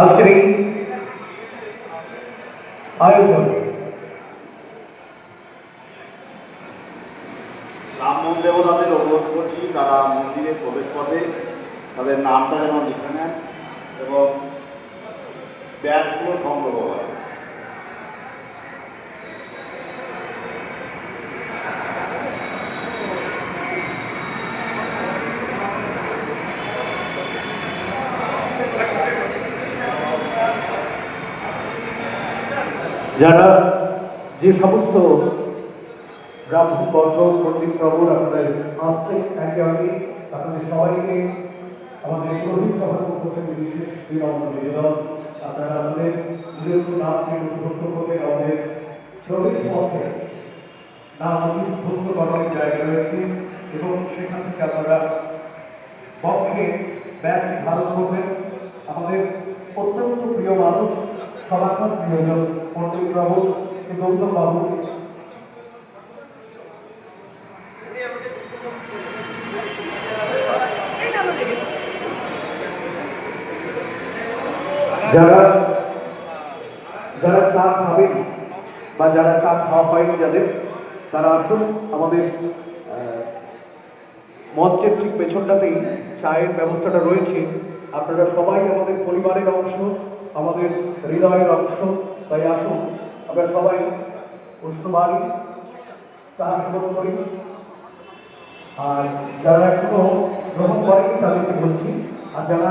আন্তরিক আয়োজন। ব্রাহ্মণ দেবতাদের অনুরোধ করছি, তারা মন্দিরে প্রবেশ পথে তাদের নামটা যেন লিখে নেন এবং ব্যাগগুলো সংগ্রহ হয় যারা যে সমস্ত ব্রাহ্মণ বর্গ পণ্ডিত প্রভুর আপনাদের আসছে একে অপরকে আপনাদের সবাইকে আমাদের এই গভীর সভার পক্ষ থেকে বিশেষ নিবেদন। আপনারা আমাদের নিজস্ব নামকে উদ্বুদ্ধ করে আমাদের প্রবেশ পথে নাম উদ্বুদ্ধ করার জায়গা রয়েছে এবং সেখান থেকে আপনারা পক্ষে ব্যাগ ভালো করবেন। সবার প্রিয়জন পণ্ডিত বাবু গৌতম বাবু। যারা যারা চা খাবেন বা যারা চা খাওয়া হয়নি যাদের, তারা আসুন আমাদের মঞ্চের ঠিক পেছনটাতেই চায়ের ব্যবস্থাটা রয়েছে। আপনারা সবাই আমাদের পরিবারের অংশ, আমাদের হৃদয়ের অংশ, তাই আসুন, আমরা সবাই উষ্ণবাড়ি চা সেবন করি। আর যারা এখনও গ্রহণ করেনি, তাদেরকে বলছি, আর যারা